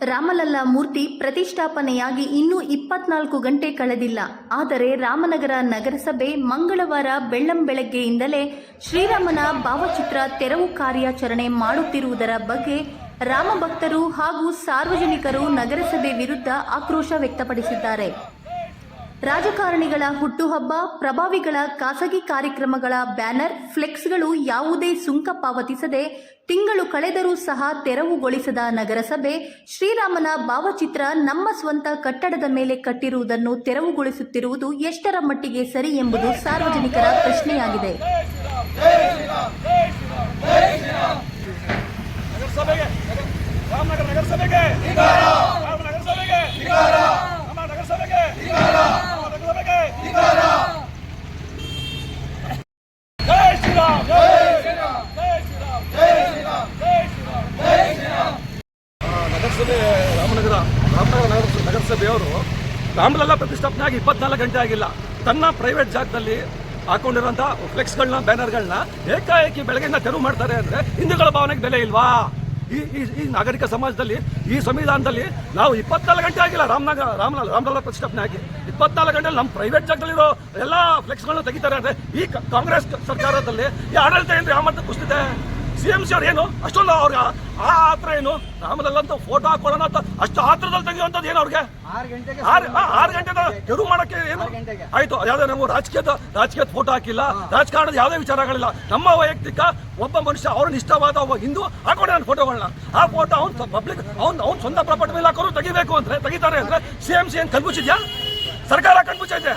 ರಾಮಲಲ್ಲ ಮೂರ್ತಿ ಪ್ರತಿಷ್ಠಾಪನೆಯಾಗಿ ಇನ್ನೂ ಇಪ್ಪತ್ನಾಲ್ಕು ಗಂಟೆ ಕಳೆದಿಲ್ಲ. ಆದರೆ ರಾಮನಗರ ನಗರಸಭೆ ಮಂಗಳವಾರ ಬೆಳ್ಳಂಬೆಳಗ್ಗೆಯಿಂದಲೇ ಶ್ರೀರಾಮನ ಭಾವಚಿತ್ರ ತೆರವು ಕಾರ್ಯಾಚರಣೆ ಮಾಡುತ್ತಿರುವುದರ ಬಗ್ಗೆ ರಾಮಭಕ್ತರು ಹಾಗೂ ಸಾರ್ವಜನಿಕರು ನಗರಸಭೆ ವಿರುದ್ಧ ಆಕ್ರೋಶ ವ್ಯಕ್ತಪಡಿಸಿದ್ದಾರೆ. ರಾಜಕಾರಣಿಗಳ ಹುಟ್ಟುಹಬ್ಬ, ಪ್ರಭಾವಿಗಳ ಖಾಸಗಿ ಕಾರ್ಯಕ್ರಮಗಳ ಬ್ಯಾನರ್, ಫ್ಲೆಕ್ಸ್ಗಳು ಯಾವುದೇ ಸುಂಕ ಪಾವತಿಸದೆ ತಿಂಗಳು ಕಳೆದರೂ ಸಹ ತೆರವುಗೊಳಿಸದ ನಗರಸಭೆ, ಶ್ರೀರಾಮನ ಭಾವಚಿತ್ರ ನಮ್ಮ ಸ್ವಂತ ಕಟ್ಟಡದ ಮೇಲೆ ಕಟ್ಟಿರುವುದನ್ನು ತೆರವುಗೊಳಿಸುತ್ತಿರುವುದು ಎಷ್ಟರ ಮಟ್ಟಿಗೆ ಸರಿ ಎಂಬುದು ಸಾರ್ವಜನಿಕರ ಪ್ರಶ್ನೆಯಾಗಿದೆ. ನಗರಸಭೆಗೆ ರಾಮನಗರ ನಗರಸಭೆಗೆ ರಾಮ ನಗರಸಭೆಗೆ ರಾಮ ನಗರಸಭೆಗೆ ರಾಮ ನಗರಸಭೆಗೆ ಜೈ ಶ್ರೀರಾಮ್ ಜೈ ಶ್ರೀರಾಮ್ ಜೈ ಶ್ರೀರಾಮ್ ಜೈ ಶ್ರೀರಾಮ್ ಜೈ ಶ್ರೀರಾಮ್ ಜೈ ಶ್ರೀರಾಮ್ ನಗರಸಭೆ ರಾಮನಗರ ರಾಮನಗರ ನಗರಸಭೆಯವರು ರಾಮಲಲ್ಲ ಪ್ರತಿಷ್ಠಾಪನೆ ಆಗಿ ಇಪ್ಪತ್ನಾಲ್ಕು ಗಂಟೆ ಆಗಿಲ್ಲ. ತನ್ನ ಪ್ರೈವೇಟ್ ಜಾಗದಲ್ಲಿ ಹಾಕೊಂಡಿರುವಂಥ ಫ್ಲೆಕ್ಸ್ಗಳನ್ನ ಬ್ಯಾನರ್ಗಳನ್ನ ಏಕಾಏಕಿ ಬೆಳಗ್ಗೆಯಿಂದ ತೆರವು ಮಾಡ್ತಾರೆ ಅಂದ್ರೆ ಹಿಂದೂಗಳ ಭಾವನೆಗೆ ಬೆಲೆ ಇಲ್ವಾ? ಈ ಈ ನಾಗರಿಕ ಸಮಾಜದಲ್ಲಿ, ಈ ಸಂವಿಧಾನದಲ್ಲಿ ನಾವು ಇಪ್ಪತ್ನಾಲ್ಕು ಗಂಟೆ ಆಗಿಲ್ಲ ರಾಮನಗರ ರಾಮ ರಾಮಲಲ್ಲ ಪ್ರತಿಷ್ಠಾಪನೆ ಆಗಿ ಇಪ್ಪತ್ನಾಲ್ಕು ಗಂಟೆಯಲ್ಲಿ ನಮ್ಮ ಪ್ರೈವೇಟ್ ಜಾಗದಲ್ಲಿರೋ ಎಲ್ಲ ಫ್ಲೆಕ್ಸ್ಗಳನ್ನ ತೆಗಿತಾರೆ ಅಂದ್ರೆ ಈ ಕಾಂಗ್ರೆಸ್ ಸರ್ಕಾರದಲ್ಲಿ ಈ ಆಡಳಿತ ಏನ್ರಿ ಯಾವ ಮಟ್ಟಕ್ಕೆ ಕುಸ್ತಿದೆ? ಸಿ ಎಂ ಸಿ ಅವ್ರು ಏನು? ಅಷ್ಟೊಂದು ಅವ್ರಿಗೆ ಆ ಆತ್ರ ಏನು? ರಾಮದಲ್ಲಂತೂ ಫೋಟೋ ಹಾಕೊಳ್ಳೋಣ ಅಂತ ಅಷ್ಟು ಆತ್ರದಲ್ಲಿ ತೆಗೆಯುವಂಥದ್ದು ಏನು ಅವ್ರಿಗೆ? ಆರು ಗಂಟೆಗೆ ಗಂಟೆ ಶುರು ಮಾಡಕ್ಕೆ ಏನು? ಆಯ್ತು ಯಾವ್ದೇ ನಾವು ರಾಜಕೀಯದ ರಾಜಕೀಯದ ಫೋಟೋ ಹಾಕಿಲ್ಲ. ರಾಜಕಾರಣದ ಯಾವುದೇ ವಿಚಾರಗಳಿಲ್ಲ. ನಮ್ಮ ವೈಯಕ್ತಿಕ ಒಬ್ಬ ಮನುಷ್ಯ ಅವ್ರನ್ನ ಇಷ್ಟವಾದ ಒಬ್ಬ ಹಿಂದೂ ಹಾಕೊಂಡೆ ನನ್ನ ಫೋಟೋಗಳನ್ನ ಆ ಫೋಟೋ ಅವ್ನು ಪಬ್ಲಿಕ್ ಅವ್ನು ಅವ್ನು ಸ್ವಂತ ಪ್ರಾಪರ್ಟಿ ಮೇಲೆ ಹಾಕೋರು ತೆಗಿಬೇಕು ಅಂದ್ರೆ ತೆಗಿತಾರೆ ಅಂದ್ರೆ ಸಿ ಎಂ ಸಿ ಏನ್ ಕಲ್ಪಿಸಿದ್ಯಾ ಸರ್ಕಾರ ಕಣ್ಮುಚ್ಚೈತೆ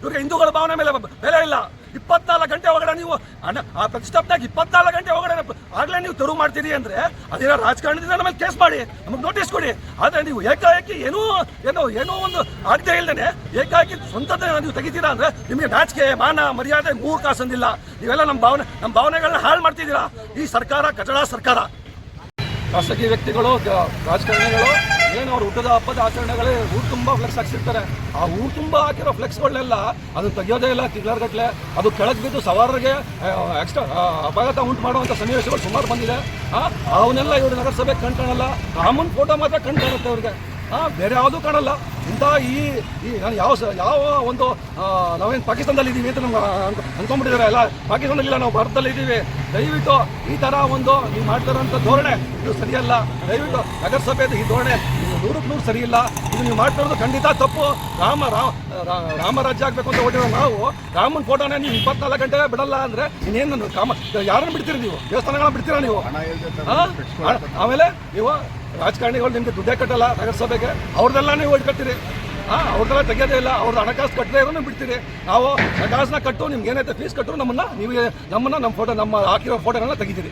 ಇವ್ರಿಗೆ ಹಿಂದೂಗಳ ಭಾವನೆ ಮೇಲೆ ಬೆಲೆ ಇಲ್ಲ. ಇಪ್ಪತ್ನಾಲ್ಕು ಗಂಟೆ ಒಳಗಡೆ ನೀವು ಅಣ್ಣ, ಆ ಪ್ರತಿಷ್ಠಾಪನೆಗೆ ಇಪ್ಪತ್ನಾಲ್ಕು ಗಂಟೆ ಒಳಗಡೆ ಆಗ್ಲೇ ನೀವು ತೆರವು ಮಾಡ್ತೀರಿ ಅಂದ್ರೆ ಅದೇನೋ ರಾಜಕಾರಣದಿಂದ ನಮ್ಮ ಕೇಸ್ ಮಾಡಿ, ನಮಗೆ ನೋಟಿಸ್ ಕೊಡಿ. ಆದ್ರೆ ನೀವು ಏಕಾಏಕಿ ಏನೋ ಏನೋ ಏನೋ ಒಂದು ಆಗದೆ ಇಲ್ದೇನೆ ಏಕಾಏಕಿ ಸ್ವಂತದ ನೀವು ತೆಗಿತೀರಾ ಅಂದ್ರೆ ನಿಮಗೆ ನಾಚಿಕೆ, ಮಾನ, ಮರ್ಯಾದೆ ಮೂರು ಕಾಸಂದಿಲ್ಲ. ನೀವೆಲ್ಲ ನಮ್ಮ ಭಾವನೆ, ನಮ್ಮ ಭಾವನೆಗಳನ್ನ ಹಾಳು ಮಾಡ್ತಿದ್ದೀರಾ? ಈ ಸರ್ಕಾರ ಕಚಡ ಸರ್ಕಾರ. ಖಾಸಗಿ ವ್ಯಕ್ತಿಗಳು, ರಾಜಕಾರಣಿಗಳು ಏನು ಅವ್ರು ಹುಟ್ಟದ ಹಬ್ಬದ ಆಚರಣೆಗಳೇ ಊರು ತುಂಬ ಫ್ಲೆಕ್ಸ್ ಹಾಕ್ಸಿರ್ತಾರೆ ಆ ಊರು ತುಂಬ ಹಾಕಿರೋ ಫ್ಲೆಕ್ಸ್ಗಳನ್ನೆಲ್ಲ ಅದು ತೆಗಿಯೋದೇ ಇಲ್ಲ ತಿಂಗಳಗಟ್ಟಲೆ ಅದು ಕೆಳಗೆ ಬಿದ್ದು ಸವಾರರಿಗೆ ಎಕ್ಸ್ಟ್ರಾ ಅಪಘಾತ ಉಂಟು ಮಾಡುವಂಥ ಸನ್ನಿವೇಶಗಳು ಸುಮಾರು ಬಂದಿದೆ. ಅವನ್ನೆಲ್ಲ ಇವರು ನಗರಸಭೆ ಕಣ್ಕಾಣಲ್ಲ. ರಾಮನ್ ಫೋಟೋ ಮಾತ್ರ ಕಣ್ಕಾಣುತ್ತೆ ಅವ್ರಿಗೆ. ಆ, ಬೇರೆ ಯಾವುದೂ ಕಾಣಲ್ಲ. ಇಂಥ ಈ ಈ ನಾನು ಯಾವ ಯಾವ ಒಂದು ನಾವೇನು ಪಾಕಿಸ್ತಾನದಲ್ಲಿ ಇದ್ದೀವಿ ಅಂತ ನಮ್ಗೆ ಅಂದ್ಕೊಂಡ್ಬಿಟ್ಟಿದ್ದಾರೆ ಅಲ್ಲ? ಪಾಕಿಸ್ತಾನದಲ್ಲಿಲ್ಲ ನಾವು ಭಾರತದಲ್ಲಿ ಇದ್ದೀವಿ ದಯವಿಟ್ಟು ಈ ಥರ ಒಂದು ನೀವು ಮಾಡ್ತಾರಂಥ ಧೋರಣೆ ಇದು ಸರಿಯಲ್ಲ. ದಯವಿಟ್ಟು ನಗರಸಭೆದು ಈ ಧೋರಣೆ ನೂರಕ್ಕೆ ನೂರು ಸರಿ ಇಲ್ಲ ಇದು ನೀವು ಮಾಡ್ತಿರೋದು ಖಂಡಿತ ತಪ್ಪು. ರಾಮ ರಾಮ ರಾಮ ರಾಮರಾಜ್ಯ ಆಗಬೇಕು ಅಂತ ಹೊಟ್ಟಿರೋ ನಾವು ರಾಮನ ಫೋಟೋನೇ ನೀವು ಇಪ್ಪತ್ನಾಲ್ಕು ಗಂಟೆ ಬಿಡಲ್ಲ ಅಂದರೆ ಇನ್ನೇನು ಕಾಮ ಯಾರನ್ನು ಬಿಡ್ತೀರಿ ನೀವು? ದೇವಸ್ಥಾನಗಳನ್ನ ಬಿಡ್ತೀರಾ ನೀವು? ಆಮೇಲೆ ನೀವು ರಾಜಕಾರಣಿಗಳು ನಿಮಗೆ ದುಡ್ಡೇ ಕಟ್ಟಲ್ಲ, ನಗರಸಭೆಗೆ? ಅವ್ರದ್ದೆಲ್ಲ ನೀವು ಇಟ್ಕೊಳ್ತೀರಿ ಹಾಂ, ಅವ್ರದ್ದೆಲ್ಲ ತೆಗೆಯೋದೇ ಇಲ್ಲ. ಅವ್ರದ್ದು ಹಣಕಾಸು ಕಟ್ಟದೇ ಇರೋನು ಬಿಡ್ತೀರಿ. ನಾವು ಹಣಕಾಸನ್ನ ಕಟ್ಟು ನಿಮ್ಗೆ ಏನೈತೆ ಫೀಸ್ ಕಟ್ಟರು ನಮ್ಮನ್ನ, ನೀವು ನಮ್ಮನ್ನ ನಮ್ಮ ಫೋಟೋ ನಮ್ಮ ಹಾಕಿರೋ ಫೋಟೋಗಳನ್ನ ತೆಗಿತೀರಿ.